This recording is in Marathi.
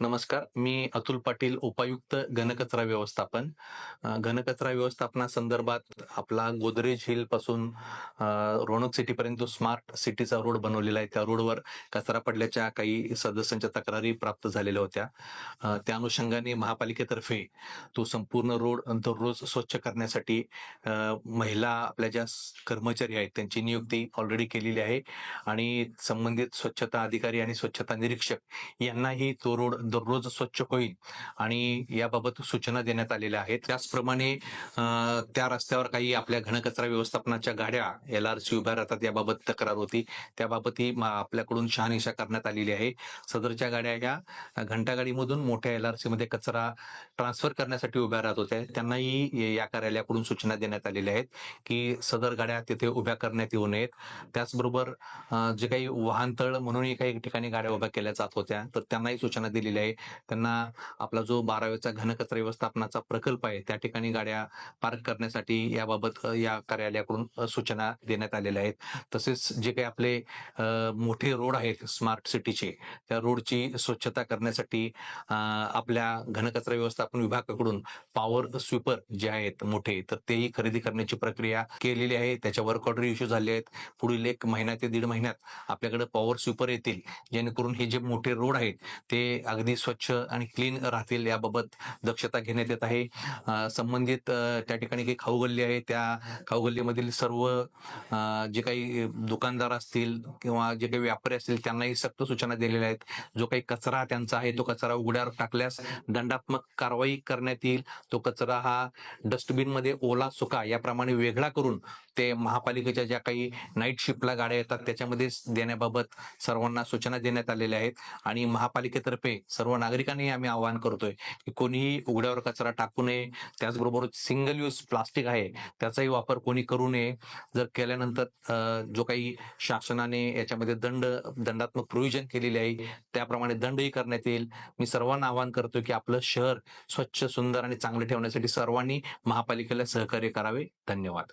नमस्कार. मी अतुल पाटील उपायुक्त घनकचरा व्यवस्थापन. घनकचरा व्यवस्थापनासंदर्भात आपला गोदरेज हिलपासून रोणक सिटी पर्यंत जो स्मार्ट सिटीचा रोड बनवलेला आहे त्या रोडवर कचरा पडल्याच्या काही सदस्यांच्या तक्रारी प्राप्त झालेल्या होत्या. त्या अनुषंगाने महापालिकेतर्फे तो संपूर्ण रोड दररोज स्वच्छ करण्यासाठी महिला आपल्या ज्या कर्मचारी आहेत त्यांची नियुक्ती ऑलरेडी केलेली आहे. आणि संबंधित स्वच्छता अधिकारी आणि स्वच्छता निरीक्षक यांनाही तो रोड दररोज स्वच्छ होईल आणि याबाबत सूचना देण्यात आलेल्या आहेत. त्याचप्रमाणे त्या रस्त्यावर काही आपल्या घनकचरा व्यवस्थापनाच्या गाड्या एल आर सी उभ्या राहतात याबाबत तक्रार होती. त्याबाबतही मा- आपल्याकडून शहानिशा करण्यात आलेली आहे. सदरच्या गाड्या या घंटागाडीमधून मोठ्या एल आर सी मध्ये कचरा ट्रान्सफर करण्यासाठी उभ्या राहत होत्या. त्यांनाही या कार्यालयाकडून सूचना देण्यात आलेल्या आहेत की सदर गाड्या तिथे उभ्या करण्यात येऊ नयेत. त्याचबरोबर जे काही वाहनतळ म्हणूनही काही ठिकाणी गाड्या उभ्या केल्या जात होत्या तर त्यांनाही सूचना दिलेली दिलेल्या आहे. त्यांना आपला जो बारावेचा घनकचरा व्यवस्थापनाचा प्रकल्प आहे त्या ठिकाणी गाड्या पार्क करण्यासाठी याबाबत अ, या कार्यालयाकडून सूचना देण्यात आलेल्या आहेत. तसेच जे काही आपले मोठे रोड आहेत स्मार्ट सिटीचे त्या रोडची स्वच्छता करण्यासाठी आपल्या घनकचरा व्यवस्थापन विभागाकडून पॉवर स्वीपर जे आहेत मोठे तर तेही खरेदी करण्याची प्रक्रिया केलेली आहे. त्याच्या वर्क ऑर्डर इश्यू झाले आहेत. पुढील एक महिना ते दीड महिन्यात आपल्याकडे पॉवर स्वीपर येतील. जेणेकरून हे जे मोठे रोड आहेत ते अगदी स्वच्छ आणि क्लीन राहतील याबाबत दक्षता घेण्यात येत आहे. संबंधित त्या ठिकाणी काही खाऊगल्ली आहे. त्या खाऊगल्लीमधील सर्व जे काही दुकानदार असतील किंवा जे काही व्यापारी असतील त्यांनाही सक्त सूचना दिलेल्या आहेत. जो काही कचरा त्यांचा आहे तो कचरा उघड्यावर टाकल्यास दंडात्मक कारवाई करण्यात येईल. तो कचरा हा डस्टबिनमध्ये ओला सुका याप्रमाणे वेगळा करून ते महापालिकेच्या ज्या काही नाईट शिफ्टला गाड्या येतात त्याच्यामध्ये देण्याबाबत सर्वांना सूचना देण्यात आलेल्या आहेत. आणि महापालिकेतर्फे सर्व नागरिकांनी आम्ही आवाहन करतोय की कोणीही उघड्यावर कचरा टाकू नये. त्याचबरोबर सिंगल यूज प्लास्टिक आहे त्याचाही वापर कोणी करू नये. जर केल्यानंतर जो काही शासनाने याच्यामध्ये दंड दंडात्मक प्रोविजन केलेले आहे त्याप्रमाणे दंडही करण्यात येईल. मी सर्वांना आवाहन करतोय की आपलं शहर स्वच्छ सुंदर आणि चांगलं ठेवण्यासाठी सर्वांनी महापालिकेला सहकार्य करावे. धन्यवाद.